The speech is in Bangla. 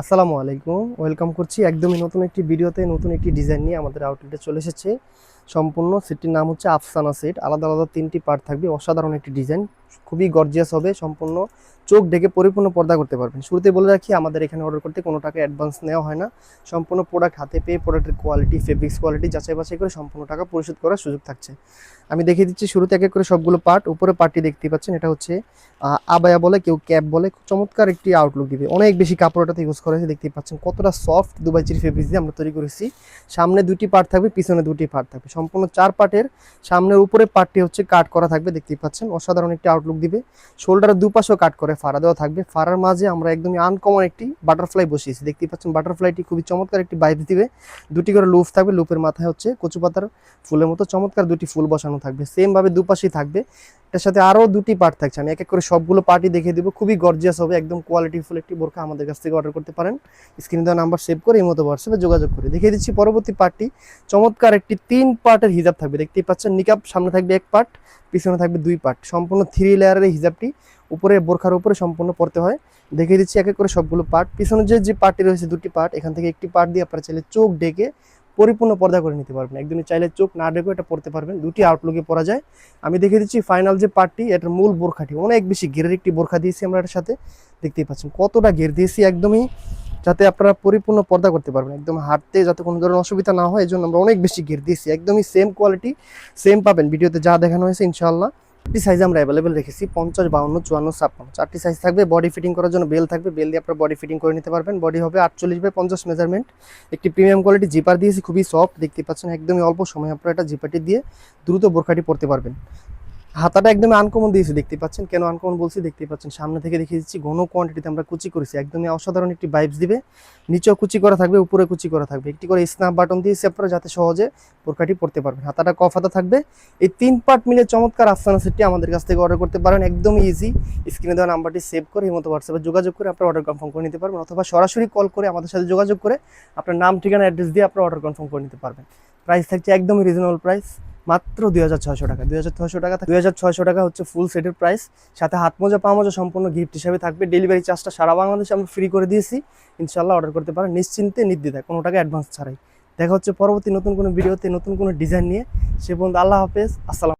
আসসালামু আলাইকুম। ওয়েলকাম করছি একদমই নতুন একটি ভিডিওতে, নতুন একটি ডিজাইন নিয়ে আমাদের আউটলেটে চলে এসেছে। সম্পূর্ণ সেটটির নাম হচ্ছে আফসানা সেট। আলাদা আলাদা তিনটি পার্ট থাকবে, অসাধারণ একটি ডিজাইন খুবই গর্জিয়াস হবে, সম্পূর্ণ চোখ ডেকে পরিপূর্ণ পর্দা করতে পারবেন। শুরুতে বলে রাখি, আমাদের এখানে অর্ডার করতে কোনো টাকা অ্যাডভান্স নেওয়া হয় না। সম্পূর্ণ প্রোডাক্ট হাতে পেয়ে প্রোডাক্টের কোয়ালিটি ফেব্রিক্স কোয়ালিটি যাচাই বাছাই করে সম্পূর্ণ টাকা পরিশোধ করার সুযোগ থাকছে। আমি দেখিয়ে দিচ্ছি শুরুতে এক এক করে সবগুলো পার্ট উপরে পার্টটি দেখতে পাচ্ছেন, এটা হচ্ছে আবায়া বলে, কেউ ক্যাপ বলে। চমৎকার একটি আউটলুক দিবে। অনেক বেশি কাপড় এটাতে ইউজ করা হয়েছে, দেখতেই পাচ্ছেন। কতটা সফট দুবাই চিরি ফেব্রিক্স দিয়ে আমরা তৈরি করেছি। সামনে দুটি পার্ট থাকবে, পিছনে দুটি পার্ট থাকবে। সম্পূর্ণ চার পাটের সামনের উপরে পার্টটি হচ্ছে কাট করা থাকবে, দেখতেই পাচ্ছেন। অসাধারণ একটি আউটলুক দিবে। শোল্ডারের দুপাশেও কাট করে ফাড়া দেওয়া থাকবে। ফাড়ার মাঝে আমরা একদমই আনকমন একটি বাটারফ্লাই বসিয়েছি, দেখতেই পাচ্ছেন। বাটারফ্লাইটি খুবই চমৎকার একটি বাইপ দিবে। দুটি করে লুপ থাকবে লুপের মাথায় হচ্ছে কচু পাতার ফুলের মতো চমৎকার দুটি ফুল বসানো থাকবে। সেমভাবে দুপাশেই থাকবে। এটার সাথে আরও দুটি পার্ট থাকছে। আমি এক এক করে সবগুলো পার্টি দেখিয়ে দেবো। খুবই গর্জিয়াস হবে, একদম কোয়ালিটিফুল একটি বোরখা আমাদের কাছ থেকে অর্ডার করতে পারেন। স্ক্রিনে দেওয়া নাম্বার সেভ করে এই মতো হোয়াটসঅ্যাপে যোগাযোগ করে। দেখিয়ে দিচ্ছি পরবর্তী পার্টটি চমৎকার একটি তিন পার্টের হিজাব থাকবে। দেখতেই পাচ্ছেন নিকাপ সামনে থাকবে এক পার্ট পিছনে থাকবে দুই পার্ট সম্পূর্ণ থ্রি লেয়ারের হিজাবটি উপরে বোরখার উপরে সম্পূর্ণ পড়তে হয়। দেখিয়ে দিচ্ছি এক এক করে সবগুলো পার্ট পিছনে যে যে পার্টটি রয়েছে দুটি পার্ট এখান থেকে একটি পার্ট দিয়ে আপনারা চাইলে চোখ ডেকে পরিপূর্ণ পর্দা করে নিতে পারবেন। একদমই চাইলে চোখ না ডেকে এটা পড়তে পারবেন। দুটি আউটলুকে পরা যায়। আমি দেখে দিচ্ছি ফাইনাল যে পার্টটি এটার মূল বোরখাটি। অনেক বেশি ঘেরের একটি বোরখা দিয়েছি আমরা এটার সাথে। দেখতেই পাচ্ছেন কতটা ঘের দিয়েছি একদমই, যাতে আপনারা পরিপূর্ণ পর্দা করতে পারবেন। একদম হাঁটতে যাতে কোনো ধরনের অসুবিধা না হয় এই জন্য আমরা অনেক বেশি ঘের দিয়েছি। একদমই সেম কোয়ালিটি সেম পাবেন। ভিডিওতে যা দেখানো হয়েছে, ইনশাআল্লাহ। চারটি সাইজ আমরা অ্যাভেলেবেল রেখেছি, পঞ্চাশ, বাউন্ন, চুয়ান্ন, ছাপ্পান্ন। চারটি সাইজ থাকবে বডি ফিটিং করার জন্য বেল থাকবে বেল দিয়ে আপনার বডি ফিটিং করে নিতে পারবেন। বডি হবে আটচল্লিশ বাই পঞ্চাশ মেজারমেন্ট একটি প্রিমিয়াম কোয়ালিটি জিপার দিয়েছি, খুবই সফট দেখতে পাচ্ছেন, একদমই অল্প সময় আপনারা এটা জিপারটি দিয়ে দ্রুত বোরখাটি পরতে পারবেন। হাতাটা একদমই আনকমন দিয়েছি দেখতে পাচ্ছেন? কেন আনকমন বলছি? দেখতে পাচ্ছেন, সামনে থেকে দেখিয়ে দিচ্ছি, ঘন কোয়ান্টিটিতে আমরা কুচি করেছি। একদমই অসাধারণ একটি ভাইবস দিবে। নিচেও কুচি করা থাকবে উপরে কুচি করা থাকবে। একটি করে স্ন্যাপ বাটন দিয়েছি আপনারা যাতে সহজে বোরখাটি পড়তে পারবেন। হাতাটা কফ হাতা থাকবে। এই তিন পার্ট মিলে চমৎকার আফসানা সেটটি আমাদের কাছ থেকে অর্ডার করতে পারেন। একদম ইজি স্ক্রিনে দেওয়া নাম্বারটি সেভ করে মতো হোয়াটসঅ্যাপে যোগাযোগ করে আপনার অর্ডার কনফার্ম করে নিতে পারবেন, অথবা সরাসরি কল করে আমাদের সাথে যোগাযোগ করে আপনার নাম, ঠিকানা অ্যাড্রেস দিয়ে আপনার অর্ডার কনফার্ম করে নিতে পারবেন। প্রাইস থাকছে একদমই রিজনেবল প্রাইস মাত্র দুই হাজার ছয়শো টাকা। দুই হাজার ছয়শো টাকা দুই হাজার ছয়শো টাকা হচ্ছে ফুল সেটের প্রাইস সাথে হাত মোজা, পা মোজা সম্পূর্ণ গিফট হিসাবে থাকবে। ডেলিভারি চার্জটা সারা বাংলাদেশে আমরা ফ্রি করে দিয়েছি। ইনশাল্লাহ অর্ডার করতে পারেন। নিশ্চিন্তে নির্দ্বিধায়, কোনো টাকা অ্যাডভান্স ছাড়াই। দেখা হচ্ছে পরবর্তী নতুন কোনো ভিডিওতে নতুন কোনো ডিজাইন নিয়ে। সে পর্যন্ত আল্লাহ হাফেজ। আসসালাম